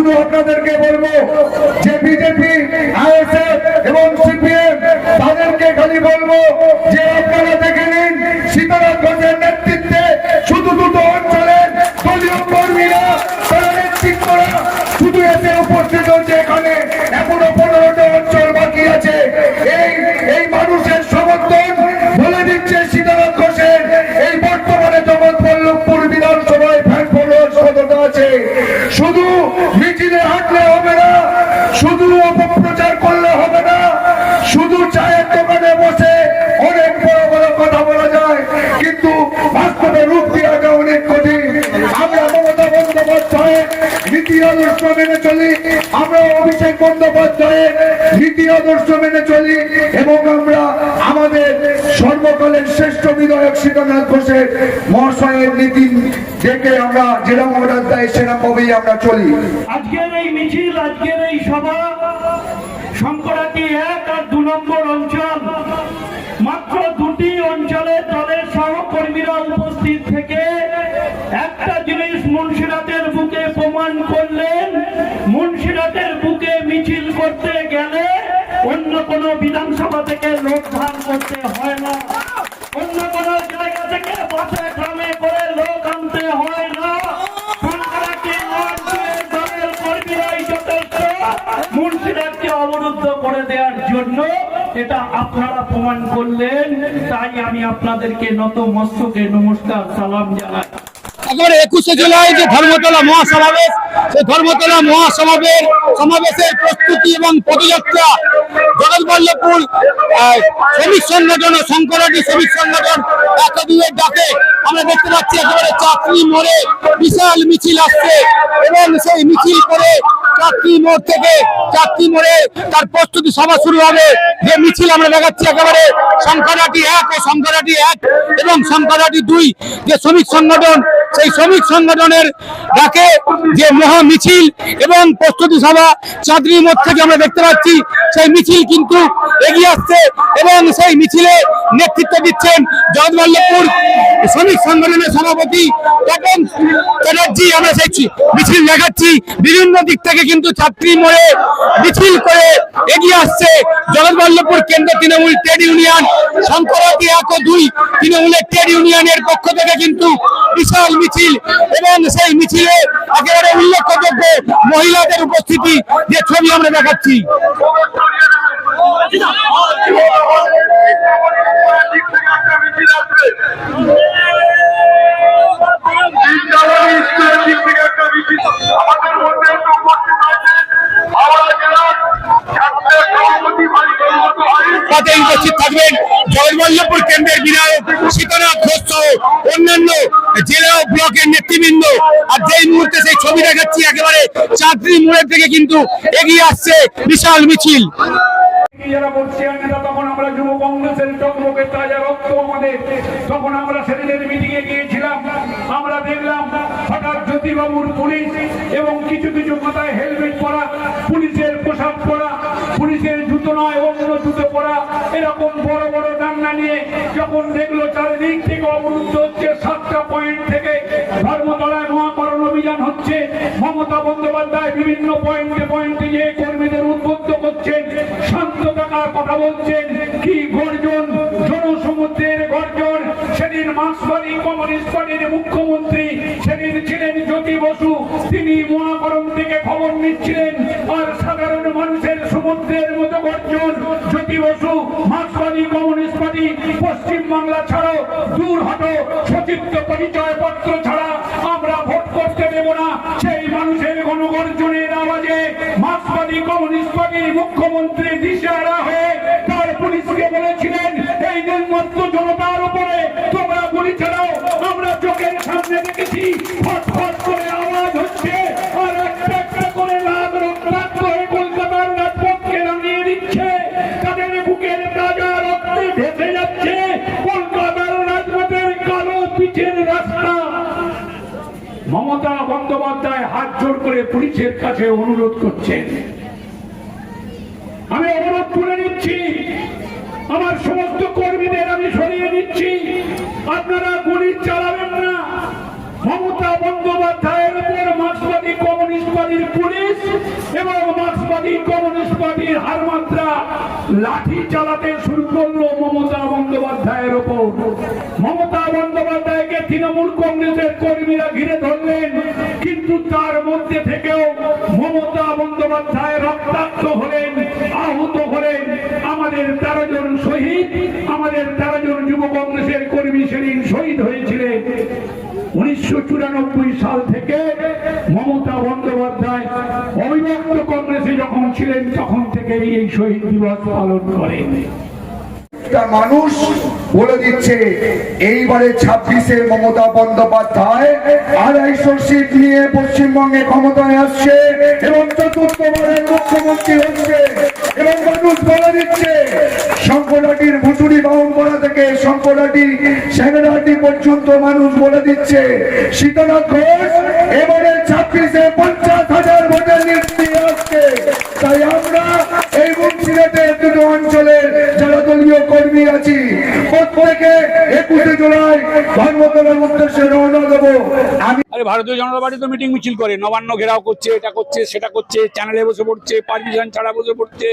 শুধু আপনাদেরকে বলব যে বিজেপি আইএসএফ এবং সিপিএম তাদেরকে খালি বলব যে অপপ্রচার করলে হবে না। শুধু চায়ের দোকানে বসে অনেক বড় বড় কথা বলা যায়। কিন্তু বাস্তবে রূপ দেওয়াটা অনেক কঠিন। এবং আমরা আমাদের সর্বকালের শ্রেষ্ঠ বিধায়ক সীতানাথ ঘোষের মহাশয়ের নীতি দেখে আমরা যেরকম অর্ডার দেয় সেরকমভাবেই আমরা চলি। আজকের এই মিছিল, আজকের এই সভা শঙ্করাটি এক আর দু নম্বর অঞ্চল। মাত্র দুটি অঞ্চলে দলের সহকর্মীরা উপস্থিত থেকে একটা জিনিস মুন্সিরাতের বুকে প্রমাণ করলেন, মুন্সিরাতের বুকে মিছিল করতে গেলে অন্য কোনো বিধানসভা থেকে লোক ধান করতে হয় না। এটা আপনারা প্রমাণ করলেন, তাই আমি আপনাদেরকে নত মস্তকে নমস্কার, সালাম জানাই। একেবারে একুশে জুলাই যে ধর্মতলা মহাসমাবেশ, সেই ধর্মতলা মহাসমাবেশ, সমাবেশের প্রস্তুতি এবং পদযাত্রা জগৎবল্লভপুর শ্রমিক সংগঠন ও শঙ্করাটি শ্রমিক সংগঠন একাধিকের ডাকে আমরা দেখতে পাচ্ছি, একেবারে চাকরি মোড়ে বিশাল মিছিল আসছে এবং সেই মিছিল করে চাকরি মোড় থেকে চাকরি মোড়ে তার প্রস্তুতি সভা শুরু হবে। যে মিছিল আমরা দেখাচ্ছি একেবারে সংখ্যাটি এক ও সংখ্যাটি এক এবং সংখ্যাটি দুই। যে শ্রমিক সংগঠন, সেই শ্রমিক সংগঠনের ডাকে যে মহা মিছিল এবং প্রস্তুতি সভা চাঁদনি মোড় থেকে আমরা দেখতে পাচ্ছি, সেই মিছিল কিন্তু এগিয়ে আসছে এবং সেই মিছিলে নেতৃত্ব দিচ্ছেন জগৎবল্লভপুর শ্রমিক সংগঠনের সভাপতি তপন চ্যাটার্জি। আমরা সেই মিছিল দেখাচ্ছি। বিভিন্ন দিক থেকে কিন্তু ছাত্রী মোড়ে মিছিল করে এগিয়ে আসছে জগৎবল্লভপুর কেন্দ্র তৃণমূল ট্রেড ইউনিয়ন। শঙ্করাটি এক ও দুই তৃণমূলের ট্রেড ইউনিয়নের পক্ষ থেকে কিন্তু বিশাল মিছিল এবং সেই মিছিলে একেবারে উল্লেখযোগ্য মহিলাদের উপস্থিতি যে ছবি আমরা দেখাচ্ছি। পথে উপস্থিত থাকবেন। কেন্দ্রের বিধায়ক সীতানাথ ঘোষ সহ অন্যান্য জেলা ও ব্লকের নেতৃবৃন্দ। আর যেই মুহূর্তে সেই ছবি দেখাচ্ছি, একেবারে চাকরি মোড়ের থেকে কিন্তু এগিয়ে আসছে বিশাল মিছিল। তখন আমরা তাজা রক্ত আমাদের। তখন আমরা আমরা দেখলাম হঠাৎ জ্যোতিবাবুর পুলিশ এবং কিছু কিছু মাথায় হেলমেট পরা, পুলিশের পোশাক পরা, পুলিশের জুতো নয় অন্য জুতো পড়া। এরকম বড় বড় ডান্না নিয়ে যখন দেখল চারিদিক থেকে অবরুদ্ধ হচ্ছে, সাতটা পয়েন্ট থেকে ধর্মতলায় মহাকরণ অভিযান হচ্ছে। মমতা বন্দ্যোপাধ্যায় বিভিন্ন পয়েন্টে পয়েন্টে গিয়ে কর্মীদের উদ্বুদ্ধ করছেন গর্জন জ্যোতি বসু, মার্ক্সবাদী, কমিউনিস্ট পার্টি, পশ্চিম বাংলা ছাড়াও দূর হটো, সচিত্র পরিচয় পত্র ছাড়া আমরা ভোট করতে দেব না। সেই মানুষের গণগর্জনের আওয়াজে মার্ক্সবাদী, কমিউনিস্ট পার্টির মুখ্যমন্ত্রী দিশারা হয়ে তার পুলিশকে বলেছিলেন মমতা বন্দ্যোপাধ্যায় হাত জোর করে পুলিশের কাছে অনুরোধ করছেন আমি অনুরোধ করে নিচ্ছি, আমার সমস্ত কর্মীদের আমি সরিয়ে দিচ্ছি আপনারা গুলি চালাবেন না। মমতা বন্দ্যোপাধ্যায়ের উপর মার্ক্সবাদী কমিউনিস্ট পার্টির পুলিশ এবং মার্ক্সবাদী কমিউনিস্ট পার্টির হার মাত্রা লাঠি চালাতে শুরু করল মমতা বন্দ্যোপাধ্যায়ের বন্দ্যোপাধ্যায়কে তৃণমূল কংগ্রেসের কর্মীরা ঘিরে ধরলেন। কিন্তু তার মধ্যে থেকেও মমতা বন্দ্যোপাধ্যায় রক্তাক্ত হলেন, আহত হলেন। আমাদের তেরো জন শহীদ, আমাদের তেরো জন যুব কংগ্রেসের কর্মী সেদিন শহীদ হয়েছিলেন। উনিশশো চুরানব্বই সাল থেকে মমতা বন্দ্যোপাধ্যায় অবিভক্ত কংগ্রেসে যখন ছিলেন, তখন থেকেই এই শহীদ দিবস পালন করেন। মানুষ বলে দিচ্ছে, এইবারে ছাব্বিশে মমতা বন্দ্যোপাধ্যায় আড়াইশো সিট নিয়ে পশ্চিমবঙ্গে ক্ষমতায় আসছে এবং চতুর্থবারের মুখ্যমন্ত্রী হচ্ছে এবং মানুষ বলে দিচ্ছে, শঙ্করাটির ভুতুড়ি বাউনপাড়া থেকে শঙ্করাটি স্যাংরাটি পর্যন্ত মানুষ বলে দিচ্ছে। সীতানাথ ঘোষ, এবারে ছাব্বিশে পঞ্চাশ হাজার ভোটের লিড দিয়ে আসছে তাই আমরা এই মুন্সিরাটের দুটো অঞ্চলের যারা দলীয় কর্মী আছি প্রত্যেকে একুশে জুলাই ধর্মতলার উদ্দেশ্যে রওনা দেবো আমি আরে ভারতীয় জনতা পার্টি তো মিটিং মিছিল করে, নবান্ন ঘেরাও করছে, এটা করছে, সেটা করছে চ্যানেলে বসে পড়ছে পারমিশন ছাড়া বসে পড়ছে,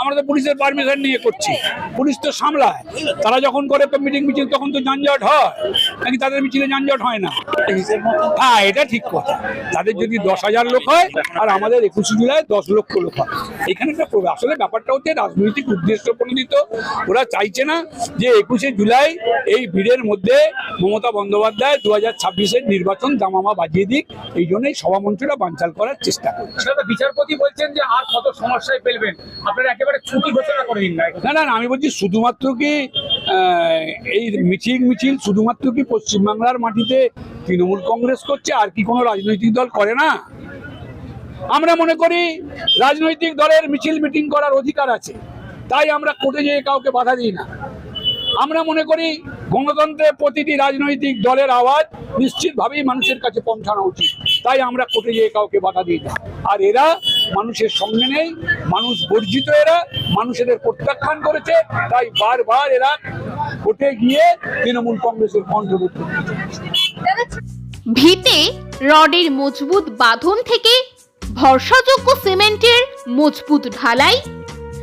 আমরা তো পুলিশের পারমিশন নিয়ে করছি। পুলিশ তো সামলায়। তারা যখন করে মিটিং মিছিল, তখন তো যানজট হয়। নাকি তাদের মিছিলে যানজট হয় না? হ্যাঁ এটা ঠিক কথা। তাদের যদি দশ হাজার লোক হয়, আর আমাদের একুশে জুলাই দশ লক্ষ লোক হয়। এখানে একটা আসলে ব্যাপারটা হচ্ছে রাজনৈতিক উদ্দেশ্য প্রণোদিত। ওরা চাইছে না যে একুশে জুলাই এই ভিড়ের মধ্যে মমতা বন্দ্যোপাধ্যায় দু হাজার ছাব্বিশের নির্বাচন দামামা বাজিয়ে দিক এই জন্যই সভামঞ্চটা বানচাল করার চেষ্টা করছে। বিচারপতি বলছেন যে আর কত সমস্যায় ফেলবেন। আপনারা একেবারে ছুটি ঘোষণা করে দিন না। না আমি বলছি শুধুমাত্র কি এই মিছিল মিছিল শুধুমাত্র কি পশ্চিমবাংলার মাটিতে তৃণমূল কংগ্রেস করছে আর কি কোনো রাজনৈতিক দল করে না? আমরা মনে করি রাজনৈতিক দলের মিছিল মিটিং করার অধিকার আছে তাই আমরা কোর্টে যেয়ে কাউকে বাধা দিই না। আমরা মনে করি গণতন্ত্রে প্রতিটি রাজনৈতিক দলের আওয়াজ নিশ্চিতভাবেই মানুষের কাছে পৌঁছানো উচিত। তাই আমরা কোর্টে যেয়ে কাউকে বাধা দিই না। আর এরা মানুষের সঙ্গে নেই, মানুষ বর্জিত এরা মানুষ এদের প্রত্যাখ্যান করেছে, তাই বারবার এরা কোর্টে গিয়ে তৃণমূল কংগ্রেসের কণ্ঠ রক্ষা করছে ভিতে রডের মজবুত বাঁধন থেকে ভরসাযোগ্য সিমেন্টের মজবুত ঢালাই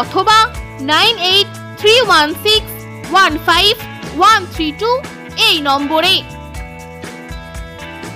অথবা nine eight three one six one five one three two এই নম্বরে।